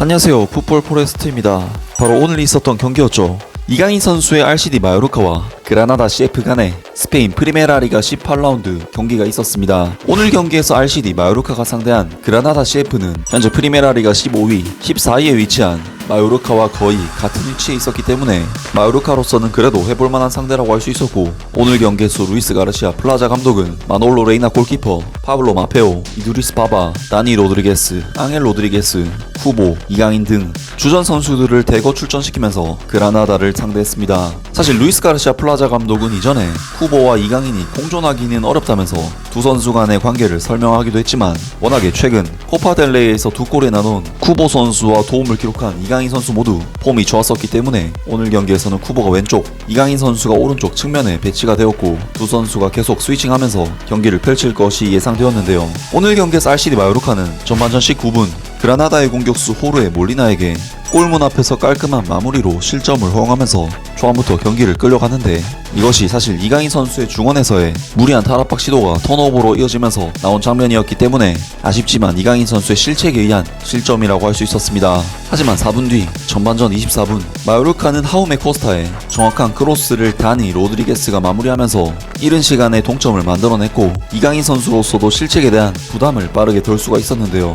안녕하세요. 풋볼 포레스트입니다. 바로 오늘 있었던 경기였죠. 이강인 선수의 RCD 마요르카와 그라나다 CF 간의 스페인 프리메라 리가 18라운드 경기가 있었습니다. 오늘 경기에서 RCD 마요르카가 상대한 그라나다 CF는 현재 프리메라 리가 15위, 14위에 위치한 마요르카와 거의 같은 위치에 있었기 때문에 마요르카로서는 그래도 해볼 만한 상대라고 할 수 있었고 오늘 경기에서 루이스 가르시아 플라자 감독은 마놀로 레이나 골키퍼, 파블로 마페오, 이두리스 바바, 다니 로드리게스, 앙헬 로드리게스, 후보, 이강인 등 주전 선수들을 대거 출전시키면서 그라나다를 상대했습니다. 사실 루이스 가르시아 플라자 감독은 이전에 후보와 이강인이 공존하기는 어렵다면서 두 선수 간의 관계를 설명하기도 했지만 워낙에 최근 코파델레이에서 두 골에 나눈 쿠보 선수와 도움을 기록한 이강인 선수 모두 폼이 좋았었기 때문에 오늘 경기에서는 쿠보가 왼쪽, 이강인 선수가 오른쪽 측면에 배치가 되었고 두 선수가 계속 스위칭하면서 경기를 펼칠 것이 예상되었는데요. 오늘 경기에서 RCD 마요르카는 전반전 19분 그라나다의 공격수 호르의 몰리나에게 골문 앞에서 깔끔한 마무리로 실점을 허용하면서 초반부터 경기를 끌려가는데 이것이 사실 이강인 선수의 중원에서의 무리한 탈압박 시도가 턴오버로 이어지면서 나온 장면이었기 때문에 아쉽지만 이강인 선수의 실책에 의한 실점이라고 할 수 있었습니다. 하지만 4분 뒤 전반전 24분 마요르카는 하우메 코스타에 정확한 크로스를 다니 로드리게스가 마무리하면서 이른 시간에 동점을 만들어냈고 이강인 선수로서도 실책에 대한 부담을 빠르게 덜 수가 있었는데요.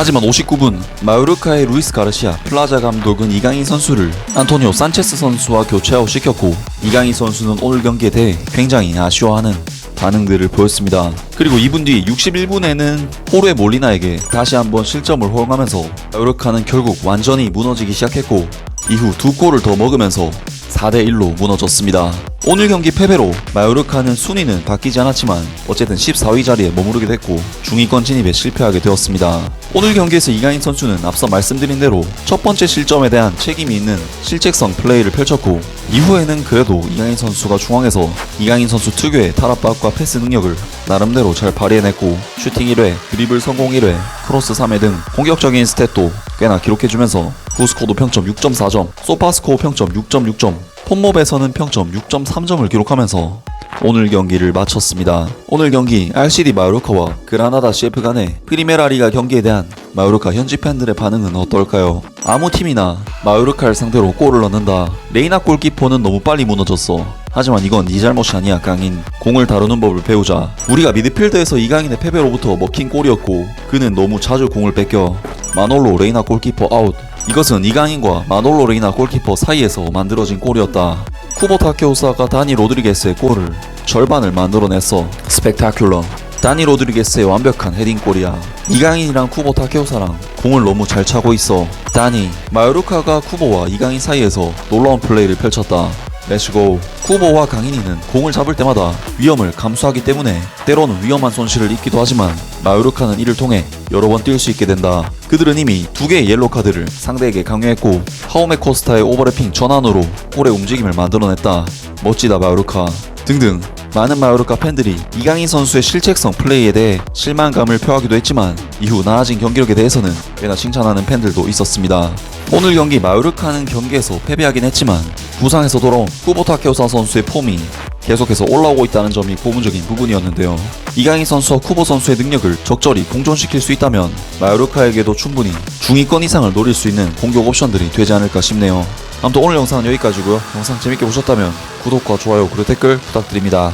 하지만 59분 마요르카의 루이스 가르시아 플라자 감독은 이강인 선수를 안토니오 산체스 선수와 교체 아웃 시켰고 이강인 선수는 오늘 경기에 대해 굉장히 아쉬워하는 반응들을 보였습니다. 그리고 2분 뒤 61분에는 호르의 몰리나에게 다시 한번 실점을 허용하면서 마요르카는 결국 완전히 무너지기 시작했고 이후 두 골을 더 먹으면서 4대1로 무너졌습니다. 오늘 경기 패배로 마요르카는 순위는 바뀌지 않았지만 어쨌든 14위 자리에 머무르게 됐고 중위권 진입에 실패하게 되었습니다. 오늘 경기에서 이강인 선수는 앞서 말씀드린 대로 첫 번째 실점에 대한 책임이 있는 실책성 플레이를 펼쳤고 이후에는 그래도 이강인 선수가 중앙에서 이강인 선수 특유의 탈압박과 패스 능력을 나름대로 잘 발휘해냈고 슈팅 1회, 드리블 성공 1회, 크로스 3회 등 공격적인 스탯도 꽤나 기록해주면서 구스코도 평점 6.4점, 소파스코어 평점 6.6점, 폼몹에서는 평점 6.3점을 기록하면서 오늘 경기를 마쳤습니다. 오늘 경기 RCD 마요르카와 그라나다 CF 간의 프리메라 리가 경기에 대한 마요르카 현지 팬들의 반응은 어떨까요? 아무 팀이나 마요르카를 상대로 골을 넣는다. 레이나 골키퍼는 너무 빨리 무너졌어. 하지만 이건 네 잘못이 아니야 강인 공을 다루는 법을 배우자 우리가 미드필드에서 이강인의 패배로부터 먹힌 골이었고 그는 너무 자주 공을 뺏겨 마놀로 레이나 골키퍼 아웃 이것은 이강인과 마놀로 레이나 골키퍼 사이에서 만들어진 골이었다. 쿠보 타케오사가 다니 로드리게스의 골을 절반을 만들어냈어 스펙타큘러. 다니 로드리게스의 완벽한 헤딩골이야. 이강인이랑 쿠보 타케오사랑 공을 너무 잘 차고 있어. 다니 마요르카가 쿠보와 이강인 사이에서 놀라운 플레이를 펼쳤다. 렛츠고 쿠보와 강인이는 공을 잡을 때마다 위험을 감수하기 때문에 때로는 위험한 손실을 입기도 하지만 마요르카는 이를 통해 여러 번 뛸 수 있게 된다. 그들은 이미 두 개의 옐로 카드를 상대에게 강요했고 하우메 코스타의 오버래핑 전환으로 골의 움직임을 만들어냈다. 멋지다 마요르카 등등 많은 마요르카 팬들이 이강인 선수의 실책성 플레이에 대해 실망감을 표하기도 했지만 이후 나아진 경기력에 대해서는 꽤나 칭찬하는 팬들도 있었습니다. 오늘 경기 마요르카는 경기에서 패배하긴 했지만 부상에서 돌아온 쿠보타케오사 선수의 폼이 계속해서 올라오고 있다는 점이 고무적인 부분이었는데요. 이강인 선수와 쿠보 선수의 능력을 적절히 공존시킬 수 있다면 마요르카에게도 충분히 중위권 이상을 노릴 수 있는 공격 옵션들이 되지 않을까 싶네요. 아무튼 오늘 영상은 여기까지고요. 영상 재밌게 보셨다면 구독과 좋아요 그리고 댓글 부탁드립니다.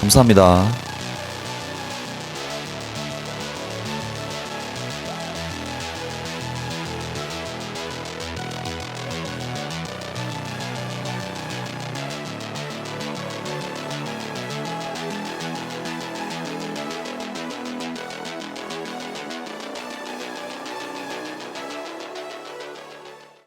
감사합니다.